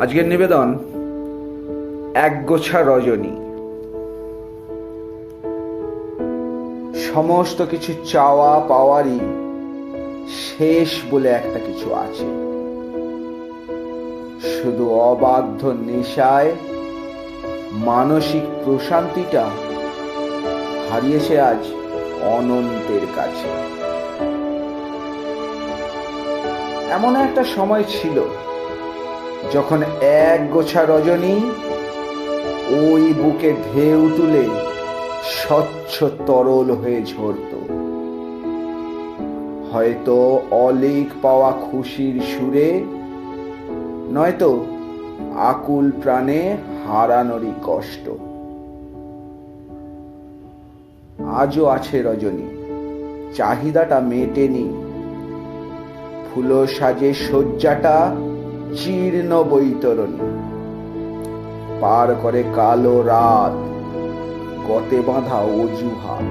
আজকের নিবেদন একগোছা রজনী। সমস্ত কিছু চাওয়া পাওয়ারই শেষ বলে একটা কিছু আছে। শুধু অবাধ্য নেশায় মানসিক প্রশান্তিটা হারিয়েছে আজ অনন্তের কাছে। এমন একটা সময় ছিল যখন এক গোছা রজনী, ওই বুকে ঢেউ তুলে স্বচ্ছ তরল হয়ে ঝরত। হয়তো অলিক পাওয়া খুশির সুরে, নয়তো আকুল প্রাণে হারানোরই কষ্ট। আজও আছে রজনী, চাহিদাটা মেটেনি। ফুলো সাজে শয্যাটা জীর্ণ বৈতরণী পার করে কালো রাত, গতে বাঁধা অজুহাত।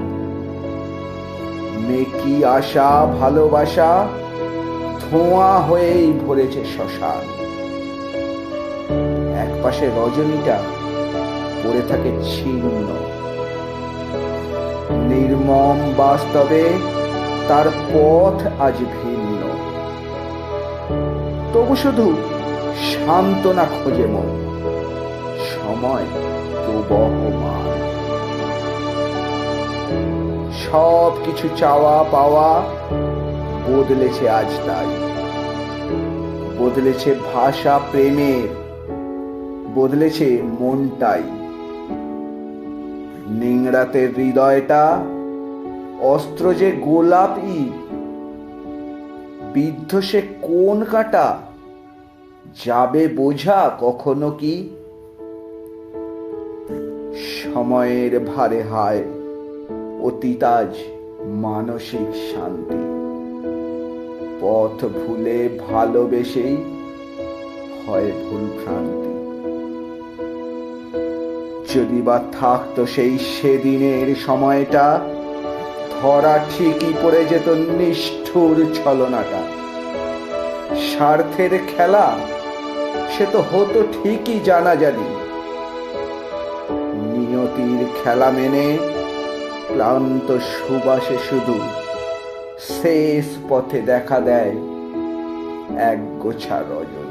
মেকি আশা, ভালোবাসা, ধোঁয়া হয়েই ভরেছে শ্মশান। একপাশে রজনীটা পড়ে থাকে ছিন্ন। নির্মম বাস্তবে তার পথ আজ তবু শুধু সান্ত্বনা খোঁজে মন। সময় প্রবহমান সব কিছু চাওয়া পাওয়া বদলেছে আজ তাই। বদলেছে ভাষা প্রেমের, বদলেছে মনটাই। নিংড়াতে হৃদয়টা, অস্ত্র যে গোলাপি, বিদ্ধ সে কোন কাটা যাবে বোঝা কখনো কি? সময়ের ভারে হায় অতীতাজ মানসিক শান্তি। পথ ভুলে ভালোবেসেই হয় ভুল ভ্রান্তি। যদি বা থাকতো সেই সেদিনের সময়টা, ধরা ঠিকই পড়ে যেত নিষ্ঠুর ছলনাটা। স্বার্থের খেলা? সে তো হতো ঠিকই জানা জানি নিয়তির খেলা মেনে ক্লান্ত সুবাসে শুধু শেষ পথে দেখা দেয় এক গোছা রজনী।